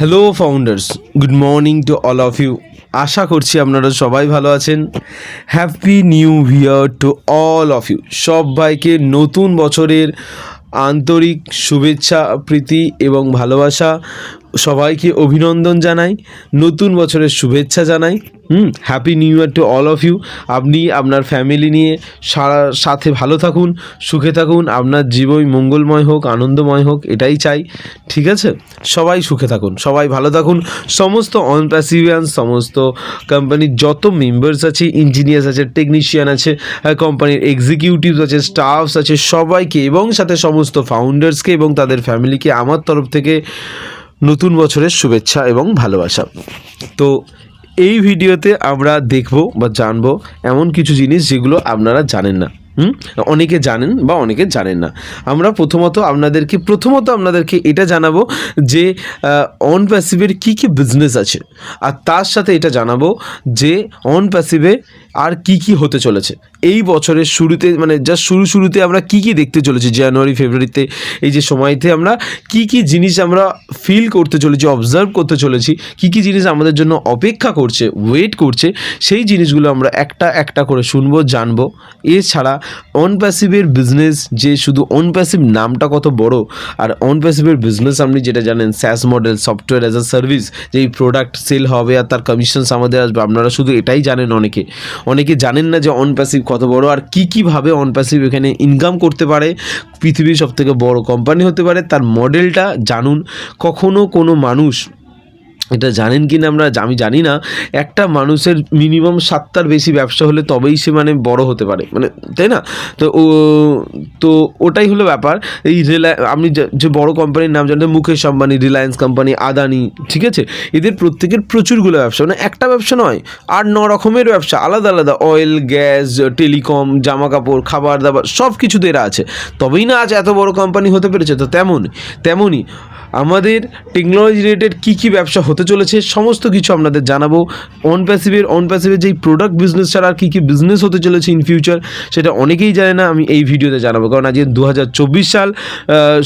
Hello founders good morning to all of you আশা করছি আপনারা সবাই ভালো আছেন। Happy new year to all of you সবাইকে নতুন বছরের আন্তরিক শুভেচ্ছা, প্রীতি এবং ভালোবাসা। সবাইকে অভিনন্দন জানাই। নতুন বছরের শুভেচ্ছা জানাই। হুম happy new year to all of you আপনি আপনার ফ্যামিলি নিয়ে সারা, সাথে ভালো থাকুন, সুখে থাকুন, আপনার জীবন মঙ্গলময় হোক, আনন্দময় হোক, এটাই চাই, ঠিক আছে? সবাই সুখে থাকুন, সবাই ভালো থাকুন, সমস্ত অন প্যাসিভিয়ান সমস্ত কোম্পানির যত মেম্বার্স আছে ইঞ্জিনিয়ার্স আছে টেকনিশিয়ান আছে কোম্পানির এক্সিকিউটিভস আছে স্টাফস আছে, সবাইকে এবং সাথে সমস্ত ফাউন্ডার্সকে এবং তাদের ফ্যামিলিকে আমার তরফ থেকে নতুন বছরের শুভেচ্ছা এবং ভালোবাসা। তো এই ভিডিওতে আমরা দেখব বা জানব এমন কিছু জিনিস যেগুলো আপনারা জানেন না, হুম? অনেকে জানেন বা অনেকে জানেন না। আমরা প্রথমত আপনাদেরকে প্রথমত আপনাদেরকে এটা জানাব যে অন প্যাসিভের কী কী বিজনেস আছে। আর তার সাথে এটা জানাব যে অন প্যাসিভে আর কি কি হতে চলেছে? এই বছরের শুরুতে মানে জাস্ট শুরু শুরুতে আমরা কি কি দেখতে চলেছি? জানুয়ারি ফেব্রুয়ারিতে এই যে সময়তে আমরা কি কি জিনিস আমরা ফিল করতে চলেছি অবজার্ভ করতে চলেছি, কি কি জিনিস আমাদের জন্য অপেক্ষা করছে ওয়েট করছে, সেই জিনিসগুলো আমরা একটা একটা করে শুনব, জানব। এছাড়া অন প্যাসিভের বিজনেস যে শুধু অন প্যাসিভ নামটা কত বড়, আর অন প্যাসিভের বিজনেস আপনি যেটা জানেন SaaS model software as a service যে এই প্রোডাক্ট সেল হবে আর তার কমিশনস আমাদের আসবে, আপনারা শুধু এটাই জানেন অনেকে। অনেকে জানেন না যে অন প্যাসিভ কত বড় আর কী কীভাবে অন প্যাসিভ এখানে ইনকাম করতে পারে, পৃথিবীর সবথেকে বড় কোম্পানি হতে পারে, তার মডেলটা জানুন। কখনো কোনো মানুষ এটা জানেন কি না আমরা আমি জানি না। একটা মানুষের মিনিমাম সাতটার বেশি ব্যবসা হলে তবেই সে মানে বড় হতে পারে। মানে তাই না? তো ও, তো ওটাই হলো ব্যাপার। এই রিলায় আপনি যে- যে বড় কোম্পানির নাম জানেন, মুকেশ আম্বানি রিলায়েন্স কোম্পানি আদানি, ঠিক আছে? এদের প্রত্যেকের প্রচুরগুলো ব্যবসা। মানে একটা ব্যবসা নয়, আর ন রকমের ব্যবসা। আলাদা আলাদা। অয়েল গ্যাস টেলিকম জামা কাপড় খাবার দাবার সব কিছুতে এরা আছে। তবেই না আজ এত বড় কোম্পানি হতে পেরেছে। তো তেমন, তেমনই আমাদের টেকনোলজি রিলেটেড কী কী ব্যবসা হতে চলেছে। সমস্ত কিছু আপনাদের জানাব। অন প্যাসিভের অন প্যাসিভের যেই প্রোডাক্ট বিজনেস ছাড়া আর কী কী বিজনেস হতে চলেছে ইন ফিউচার সেটা অনেকেই জানে না, আমি এই ভিডিওতে জানাব। কারণ আজকে দু হাজার চব্বিশ সাল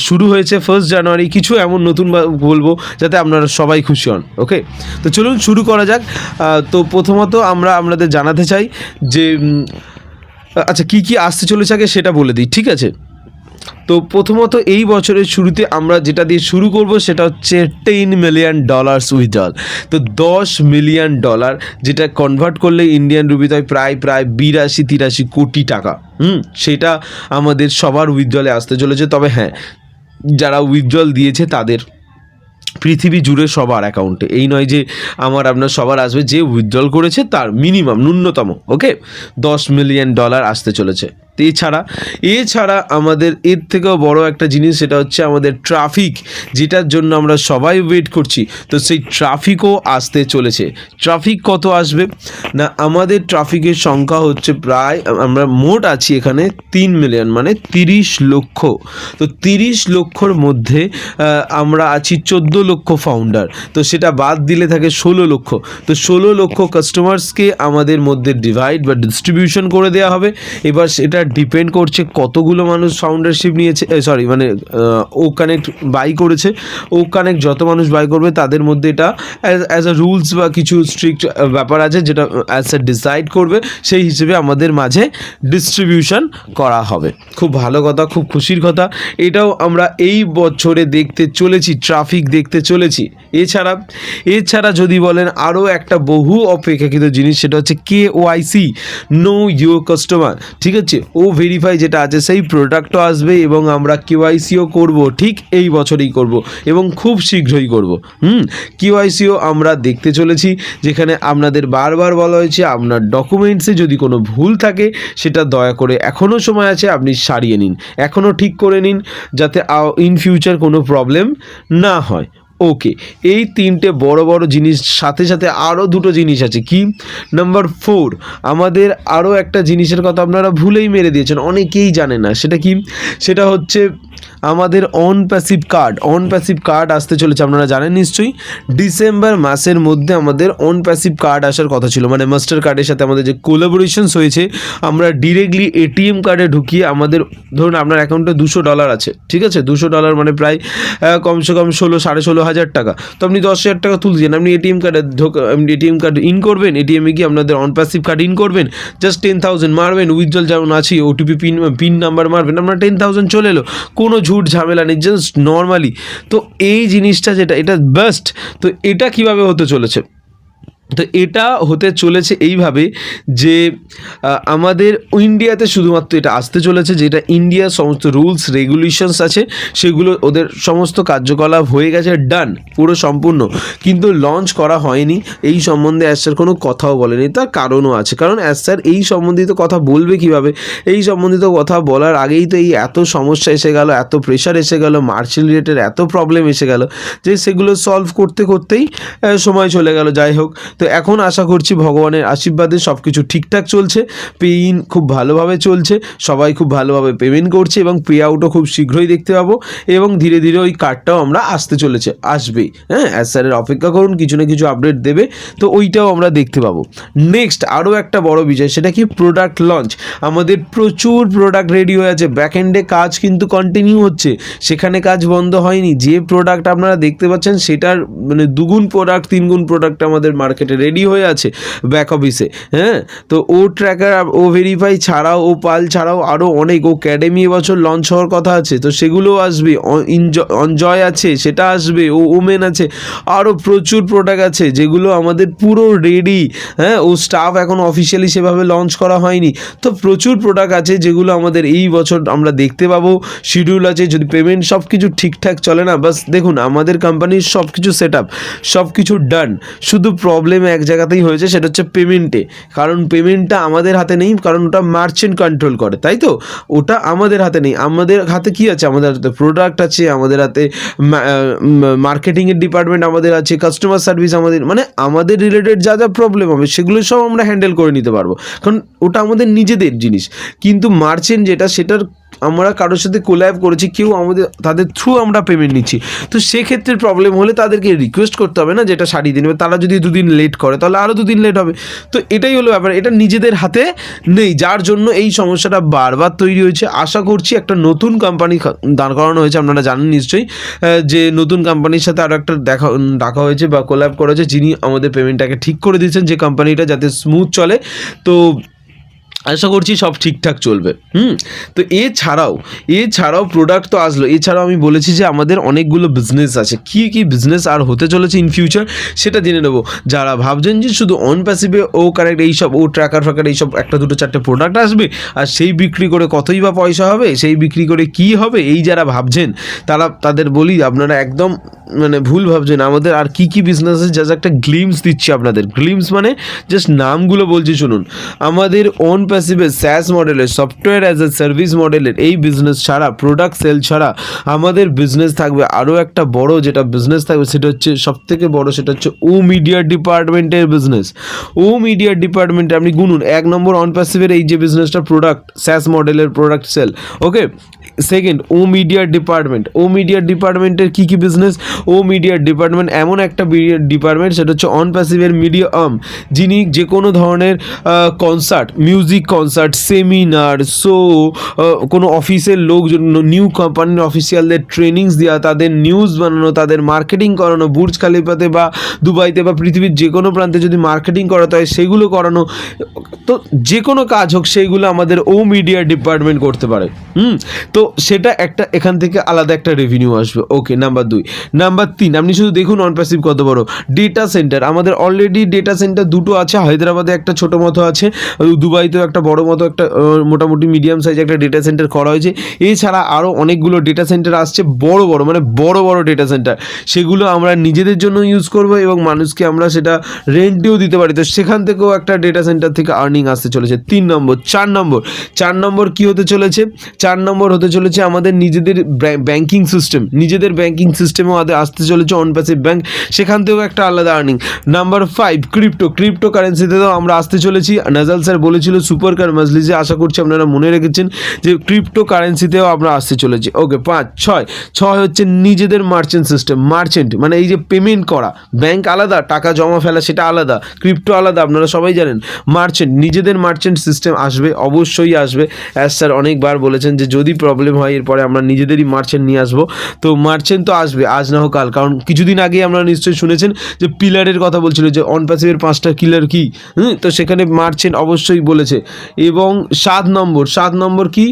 শুরু হয়েছে ফার্স্ট জানুয়ারি কিছু এমন নতুন বলব যাতে আপনারা সবাই খুশি হন ওকে তো চলুন শুরু করা যাক। তো প্রথমত আমরা আপনাদের জানাতে চাই যে আচ্ছা কী কী আসতে চলেছে আগে সেটা বলে দিই, ঠিক আছে? তো প্রথমত এই বছরের শুরুতে আমরা যেটা দিয়ে শুরু করব সেটা হচ্ছে টেন মিলিয়ন ডলার্স উইথড্রল তো দশ মিলিয়ন ডলার যেটা কনভার্ট করলে ইন্ডিয়ান রুপিতে হয় প্রায় প্রায় বিরাশি, তিরাশি কোটি টাকা। হুম, সেটা আমাদের সবার উইথড্রলে আসতে চলেছে। তবে হ্যাঁ যারা উইথড্রল দিয়েছে তাদের পৃথিবী জুড়ে সবার অ্যাকাউন্টে এই নয় যে আমার, আপনার সবার আসবে, যে উইথড্রল করেছে তার মিনিমাম ন্যূনতম ওকে দশ মিলিয়ন ডলার আসতে চলেছে। এছাড়া এছাড়া আমাদের এর থেকেও বড় একটা জিনিস সেটা হচ্ছে আমাদের ট্রাফিক যেটার জন্য আমরা সবাই ওয়েট করছি। তো সেই ট্রাফিকও আসতে চলেছে। ট্রাফিক কত আসবে? না, আমাদের ট্রাফিকের সংখ্যা হচ্ছে প্রায়, আমরা মোট আছি এখানে তিন মিলিয়ন মানে তিরিশ লক্ষ। তো তিরিশ লক্ষর মধ্যে আমরা আছি চোদ্দ লক্ষ ফাউন্ডার তো সেটা বাদ দিলে থাকে ষোলো লক্ষ। তো ষোলো লক্ষ কাস্টমার্সকে আমাদের মধ্যে ডিভাইড বা ডিস্ট্রিবিউশন করে দেওয়া হবে। এবার সেটা ডিপেন্ড করছে কতগুলো মানুষ ফাউন্ডারশিপ নিয়েছে সরি মানে ও কানেক্ট বাই করেছে। ও কানেক্ট যত মানুষ বাই করবে, তাদের মধ্যে এটা অ্যাজ আ রুলস বা কিছু স্ট্রিক্ট ব্যাপার আছে যেটা অ্যাজ এ ডিসাইড করবে, সেই হিসেবে আমাদের মাঝে ডিস্ট্রিবিউশন করা হবে। খুব ভালো কথা, খুব খুশির কথা। এটাও আমরা এই বছরে দেখতে চলেছি ট্রাফিক দেখতে চলেছি। এছাড়া এছাড়া যদি বলেন আরও একটা বহু অপেক্ষাকৃত জিনিস, সেটা হচ্ছে KYC know your customer ঠিক আছে? ও ভেরিফাই যেটা আছে, সেই প্রোডাক্টও আসবে এবং আমরা কেওয়াইসিও করব, ঠিক এই বছরেই করব এবং খুব শীঘ্রই করব। হুম? কেওয়াইসিও আমরা দেখতে চলেছি, যেখানে আপনাদের বারবার বলা হয়েছে, আপনার ডকুমেন্টসে যদি কোনো ভুল থাকে, সেটা দয়া করে এখনও সময় আছে, আপনি সারিয়ে নিন। এখনও ঠিক করে নিন, যাতে ইন ফিউচার কোনো প্রবলেম না হয়। ওকে এই তিনটে বড় বড় জিনিস, সাথে সাথে আরও দুটো জিনিস আছে। কি? নাম্বার ফোর আমাদের আরও একটা জিনিসের কথা আপনারা ভুলেই মেরে দিয়েছেন, অনেকেই জানে না। সেটা কি? সেটা হচ্ছে আমাদের on passive card on passive card আসতে চলেছে, আপনারা জানেন নিশ্চয়ই? ডিসেম্বর মাসের মধ্যে আমাদের অন প্যাসিভ কার্ড আসার কথা ছিল মানে মাস্টার কার্ডের সাথে আমাদের যে কোলাবোরেশনস হয়েছে, আমরা ডিরেক্টলি এটিএম কার্ডে ঢুকিয়ে আমাদের, ধরুন আপনার অ্যাকাউন্টে দুশো ডলার আছে, ঠিক আছে? দুশো ডলার মানে প্রায় কমসে কম ষোলো, সাড়ে ষোলো হাজার টাকা। তো আপনি দশ হাজার টাকা তুলছেন আপনি এটিএম কার্ডে ঢোক এটিএম কার্ড ইন করবেন এটিএমে গিয়ে আপনাদের অন প্যাসিভ কার্ড ইন করবেন জাস্ট টেন থাউজেন্ড মারবেন উইথড্রল যেমন আছে ওটিপি পিন পিন নাম্বার মারবেন, আপনার টেন থাউজেন্ড চলে এলো, কোনো ঝুট ঝামেলা নেই জাস্ট নর্মালি তো এই জিনিসটা যেটা, এটা বেস্ট তো এটা কীভাবে হতে চলেছে? তো এটা হতে চলেছে এইভাবে যে আমাদের ইন্ডিয়াতে শুধুমাত্র এটা আসতে চলেছে যেটা ইন্ডিয়ার সমস্ত রুলস, রেগুলেশনস আছে, সেগুলো ওদের সমস্ত কার্যকলাপ হয়ে গেছে, ডান, পুরো সম্পূর্ণ। কিন্তু লঞ্চ করা হয়নি, এই সম্বন্ধে অ্যাসার কোনো কথাও বলেনি, তার কারণও আছে। কারণ অ্যাসার এই সম্বন্ধিত কথা বলবে কীভাবে? এই সম্বন্ধিত কথা বলার আগেই তো এই এত সমস্যা এসে গেল, এত প্রেশার এসে গেল মার্চেন্ট রিলেটেড এত প্রবলেম এসে গেল, যে সেগুলো সলভ করতে করতেই সময় চলে গেল। যাই হোক তো এখন আশা করছি ভগবানের আশীর্বাদে সব কিছু ঠিকঠাক চলছে, পেইন খুব ভালোভাবে চলছে, সবাই খুব ভালোভাবে পেমেন্ট করছে এবং পে আউটও খুব শীঘ্রই দেখতে পাবো এবং ধীরে ধীরে ওই কার্ডটাও আমরা আসতে চলেছে, আসবেই হ্যাঁ অ্যাজ স্যারের অপেক্ষা করুন, কিছু না কিছু আপডেট দেবে, তো ওইটাও আমরা দেখতে পাবো। নেক্সট আরও একটা বড় বিষয় সেটা কি প্রোডাক্ট লঞ্চ আমাদের প্রচুর প্রোডাক্ট রেডি হয়ে আছে ব্যাক এন্ডে কাজ কিন্তু কন্টিনিউ হচ্ছে, সেখানে কাজ বন্ধ হয়নি, যে প্রোডাক্ট আপনারা দেখতে পাচ্ছেন, সেটার মানে দুগুণ প্রোডাক্ট তিনগুণ প্রোডাক্ট আমাদের মার্কেটে রেডি হয়ে আছে ব্যাক অফিসে হ্যাঁ? তো ও ট্র্যাকার ও ভেরিফাই ছাড়াও, ও পাল ছাড়াও আরও অনেক, ও ক্যাডেমি এবছর লঞ্চ হওয়ার কথা আছে, তো সেগুলোও আসবে অনজয় আছে, সেটা আসবে, ও ওমেন আছে আরও প্রচুর প্রোডাক্ট আছে, যেগুলো আমাদের পুরো রেডি হ্যাঁ? ও স্টাফ এখন অফিসিয়ালি সেভাবে লঞ্চ করা হয়নি, তো প্রচুর প্রোডাক্ট আছে যেগুলো আমাদের এই বছর আমরা দেখতে পাবো শিডিউল আছে, যদি পেমেন্ট সব কিছু ঠিকঠাক চলে না, বাস দেখুন, আমাদের কোম্পানির সব কিছু সেট আপ সব কিছু ডান শুধু প্রবলেম এক জায়গাতেই হয়েছে, সেটা হচ্ছে পেমেন্টে কারণ পেমেন্টটা আমাদের হাতে নেই, কারণ ওটা মার্চেন্ট কন্ট্রোল করে, তাই তো? ওটা আমাদের হাতে নেই। আমাদের হাতে কি আছে? আমাদের হাতে প্রোডাক্ট আছে, আমাদের হাতে মার্কেটিংয়ের ডিপার্টমেন্ট আমাদের আছে কাস্টমার সার্ভিস আমাদের মানে আমাদের রিলেটেড যা যা প্রবলেম হবে, সেগুলো সব আমরা হ্যান্ডেল করে নিতে পারব। কারণ ওটা আমাদের নিজেদের জিনিস। কিন্তু মার্চেন্ট যেটা, সেটার আমরা কারোর সাথে কোল্যাব করেছি, কেউ আমাদের, তাদের থ্রু আমরা পেমেন্ট নিচ্ছি। তো সেক্ষেত্রে প্রবলেম হলে তাদেরকে রিকোয়েস্ট করতে হবে না যেটা সারিয়ে দিন তারা যদি দুদিন লেট করে, তাহলে আরও দুদিন লেট হবে। তো এটাই হলো ব্যাপার। এটা নিজেদের হাতে নেই। যার জন্য এই সমস্যাটা বারবার তৈরি হয়েছে। আশা করছি একটা নতুন কোম্পানি দাঁড় করানো হয়েছে, আপনারা জানেন নিশ্চয়ই। যে নতুন কোম্পানির সাথে আরও একটা দেখা ডাকা হয়েছে বা কোল্যাব করা হয়েছে, যিনি আমাদের পেমেন্টটাকে ঠিক করে দিয়েছেন যে কোম্পানিটা যাতে স্মুথ চলে। তো আশা করছি সব ঠিকঠাক চলবে। হুম? তো এছাড়াও এছাড়াও প্রোডাক্ট তো আসলো। এছাড়াও আমি বলেছি যে আমাদের অনেকগুলো বিজনেস আছে। কী কী বিজনেস আর হতে চলেছে ইন ফিউচার সেটা জেনে নেব। যারা ভাবছেন যে শুধু অন প্যাসিভে ও কারেক্ট এইসব ও ট্র্যাকার ফ্র্যাকার এইসব একটা, দুটো, চারটে প্রোডাক্ট আসবে, আর সেই বিক্রি করে কতই বা পয়সা হবে, সেই বিক্রি করে কি হবে, এই যারা ভাবছেন, তারা, তাদের বলি, আপনারা একদম মানে ভুল ভাবছেন। আমাদের আর কি কি বিজনেস আছে? যা একটা গ্লিমস দিচ্ছি আপনাদের। গ্লিমস মানে জাস্ট নামগুলো বলছি, শুনুন। আমাদের অন প্যাসিভের স্যাস মডেলের সফটওয়্যার অ্যাজ এ সার্ভিস মডেলের এই বিজনেস ছাড়া প্রোডাক্ট সেল ছাড়া আমাদের বিজনেস থাকবে আরও একটা বড় যেটা বিজনেস থাকবে, সেটা হচ্ছে সব থেকে বড় সেটা হচ্ছে ও মিডিয়া ডিপার্টমেন্টের বিজনেস ও মিডিয়া ডিপার্টমেন্টে আপনি গুনুন, এক নম্বর অন প্যাসিভের এই যে বিজনেসটা প্রোডাক্ট স্যাস মডেলের product sale okay second O media department O media ডিপার্টমেন্টের কী কী বিজনেস ও মিডিয়া ডিপার্টমেন্ট এমন একটা ডিপার্টমেন্ট সেটা হচ্ছে অন প্যাসিভের মিডিয়া যিনি যে কোনো ধরনের concert music concert seminar show কোনো অফিসের লোকজন নিউ কোম্পানির অফিসিয়ালদের ট্রেনিংস দেওয়া, তাদের নিউজ বানানো, তাদের মার্কেটিং করানো বুর্জ খালিফাতে বা দুবাইতে বা পৃথিবীর যে কোনো প্রান্তে যদি মার্কেটিং করাতে হয়, সেগুলো করানো, তো যে কোনো কাজ হোক সেইগুলো আমাদের ও মিডিয়া ডিপার্টমেন্ট করতে পারে। হুম, তো সেটা একটা, এখান থেকে আলাদা একটা রেভিনিউ আসবে। ওকে নাম্বার দুই। নাম্বার তিন, আপনি শুধু দেখুন অন প্যাসিভ কত বড়। ডেটা সেন্টার আমাদের অলরেডি ডেটা সেন্টার দুটো আছে। হায়দ্রাবাদে একটা ছোট মতো আছে, দুবাইতেও একটা বড় মতো একটা মোটামুটি মিডিয়াম সাইজ একটা ডেটা সেন্টার করা হয়েছে। এছাড়া আরও অনেকগুলো ডেটা সেন্টার আসছে, বড় বড় মানে বড় বড় ডেটা সেন্টার সেগুলো আমরা নিজেদের জন্য ইউজ করব এবং মানুষকে আমরা সেটা রেন্টেও দিতে পারি। তো সেখান থেকেও একটা ডেটা সেন্টার থেকে আর্নিং আসতে চলেছে। তিন নম্বর, চার নম্বর। চার নম্বর কি হতে চলেছে? চার নম্বর হতে চলেছে আমাদের নিজেদের ব্যাংকিং সিস্টেম নিজেদের ব্যাংকিং সিস্টেমও আদে, আসতে চলেছে অন প্যাসিভ ব্যাংক সেখান থেকেও একটা আলাদা আর্নিং নাম্বার ফাইভ ক্রিপ্টো ক্রিপ্টো কারেন্সিতেও আমরা আসতে চলেছি। নাজাল স্যার বলেছিল সুপার কার মাজলিসে আশা করছি আপনারা মনে রেখেছেন যে ক্রিপ্টো কারেন্সিতেও আমরা আসতে চলেছি। ওকে পাঁচ, ছয় ছয় হচ্ছে নিজেদের মার্চেন্ট সিস্টেম মার্চেন্ট মানে এই যে পেমেন্ট করা। ব্যাংক আলাদা, টাকা জমা ফেলা সেটা আলাদা ক্রিপ্টো আলাদা, আপনারা সবাই জানেন। মার্চেন্ট নিজেদের মার্চেন্ট সিস্টেম আসবে, অবশ্যই আসবে। অ্যাজ স্যার অনেকবার বলেছেন যে যদি প্রবলেম হয় এরপরে আমরা নিজেদেরই মার্চেন্ট নিয়ে আসব। তো মার্চেন্ট তো আসবে আজ না হোক কাল। কারণ কিছুদিন আগে আমরা নিশ্চয়ই শুনেছেন যে পিলারের কথা বলছিল যে অন প্যাসিভের পাঁচটা কিলার কি? হুম, তো সেখানে মার্চেন্ট অবশ্যই বলেছে। এবং সাত নম্বর সাত নম্বর কি?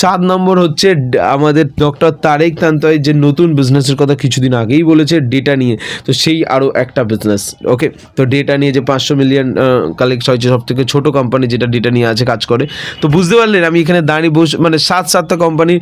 সাত নম্বর হচ্ছে আমাদের ডক্টর তারেক তান্তয় যে নতুন বিজনেসের কথা কিছুদিন আগেই বলেছে ডেটা নিয়ে। তো সেই আরও একটা বিজনেস ওকে তো ডেটা নিয়ে যে পাঁচশো মিলিয়ন কালেক্ট হয়েছে সব থেকে ছোটো কোম্পানি যেটা ডেটা নিয়ে আছে কাজ করে। তো বুঝতে পারলেন আমি এখানে দাঁড়িয়ে বসে মানে সাত সাতটা কোম্পানির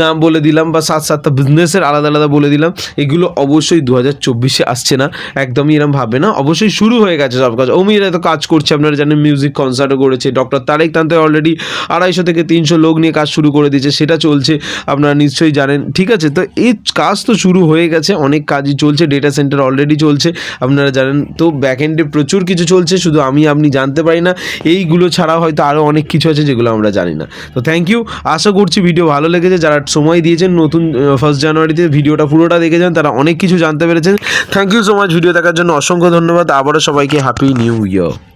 নাম বলে দিলাম বা সাত সাতটা বিজনেসের আলাদা আলাদা বলে দিলাম, এগুলো অবশ্যই দু হাজার চব্বিশে আসছে না, একদমই এরম ভাবে না, অবশ্যই শুরু হয়ে গেছে সব কাজ। অমিরা তো কাজ করছে, আপনারা জানেন মিউজিক কনসার্টও করেছে ডক্টর তারেক তান্তে অলরেডি আড়াইশো থেকে তিনশো লোক নিয়ে কাজ শুরু করে দিয়েছে, সেটা চলছে, আপনারা নিশ্চয়ই জানেন, ঠিক আছে? তো এই কাজ তো শুরু হয়ে গেছে, অনেক কাজই চলছে ডেটা সেন্টার অলরেডি চলছে, আপনারা জানেন, তো ব্যাক এন্ডে প্রচুর কিছু চলছে, শুধু আমি, আপনি জানতে পারি না, এইগুলো ছাড়া হয়তো আরও অনেক কিছু আছে যেগুলো আমরা জানি না। তো থ্যাংক ইউ আশা করছি ভিডিও ভালো লেগেছে, যারা সময় দিয়েছেন নতুন ফার্স্ট জানুয়ারিতে ভিডিওটা, পুরোটা দেখেছেন, তারা অনেক কিছু জানতে পেরেছেন। Thank you so much video দেখার জন্য অসংখ্য ধন্যবাদ, আবারও সবাইকে হ্যাপি নিউ ইয়ার